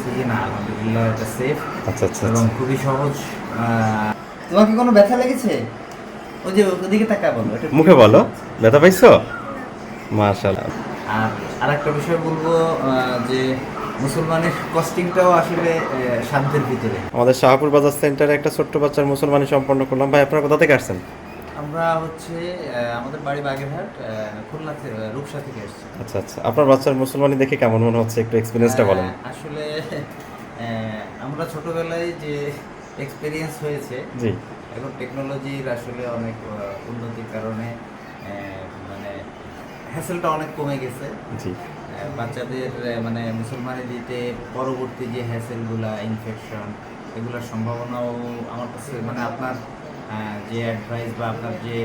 হয়েছে যে না আলহামদুলিল্লাহ এটা সেফ আচ্ছা আচ্ছা এবং আচ্ছা। খুবই সহজ। আহ, তোমার কি কোনো ব্যথা লেগেছে? ওই যে ওদিকে তাকা বলো মুখে বলো। ব্যথা পাইছো? মাশাআল্লাহ। আর আরেকটা বিষয় বলব যে মুসলমানের কস্টিংটাও আসলে সাধ্যের ভিতরে। আমাদের শাহপুর বাজার সেন্টারে একটা ছোট্ট বাচ্চার মুসলমানি সম্পন্ন করলাম। ভাই আপনারা কোথা থেকে আসছেন? আমরা হচ্ছে আমাদের বাড়ি বাগেরহাট খুলনা থেকে রূপসা থেকে এসেছি। আচ্ছা আচ্ছা। আপনার বাচ্চার মুসলমানি দেখে কেমন মনে হচ্ছে? একটু এক্সপিরিয়েন্সটা বলেন। আসলে আমরা ছোটবেলায় যে এক্সপিরিয়েন্স হয়েছে জি। এখন টেকনোলজির আসলে অনেক উন্নতির কারণে মানে হ্যাসেলটা অনেক কমে গেছে। জি। বাচ্চাদের মানে মুসলমানি দিতে পরবর্তী যে হ্যাসেলগুলা ইনফেকশন এগুলোর সম্ভাবনাও আমার কাছে মানে আপনার যে অ্যাডভাইস বা আপনার যে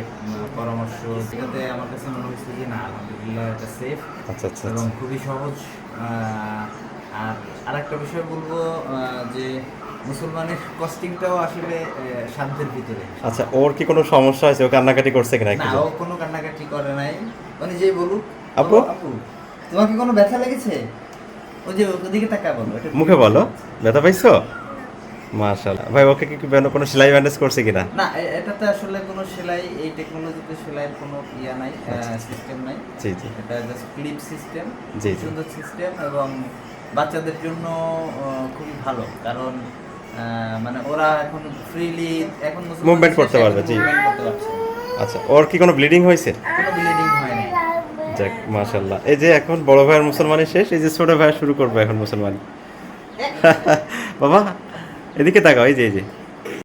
পরামর্শ সেটাতে আমার কাছে মনে হয়েছে যে না আলহামদুলিল্লাহ এটা সেফ আচ্ছা আচ্ছা এবং আচ্ছা। খুবই সহজ। আর আরেকটা বিষয় বলব যে মুসলমানের কস্টিংটাও আসলে সাধ্যের ভিতরে। আচ্ছা ওর কি কোনো সমস্যা হয়েছে? ও কান্নাকাটি করছে কিনা না ও কোনো কান্নাকাটি করে নাই। মানে যে বলুক। আপু? আপু তোমার কি কোনো ব্যথা লেগেছে? ওই যে ওদিকে তাকা বলো মুখে বলো। ব্যথা পাইছো? মাশাআল্লাহ। ভাই ওকে কি কোনো- সেলাই ব্যান্ডেজ করছে কিনা? না এটাতে আসলে কোনো সেলাই এই টেকনোলজিতে সেলাইয়ের কোনো ইয়া নাই সিস্টেম নাই। জি জি। এটা জাস্ট ক্লিপ সিস্টেম জি। সুন্দর সিস্টেম এবং বাচ্চাদের জন্য খুবই ভালো। কারণ মানে ওরা এখন ফ্রিলি এখন মুভমেন্ট করতে পারবে, জি। আচ্ছা ওর কি কোনো ব্লিডিং হয়েছে? কোনো ব্লিডিং হয় নাই। যাক মাশাআল্লাহ। এই যে এখন বড় ভাইয়ের মুসলমানি শেষ এই যে ছোট ভাই শুরু করবে এখন মুসলমানি। বাবা এদিকে তাকাও এই যে এই যে।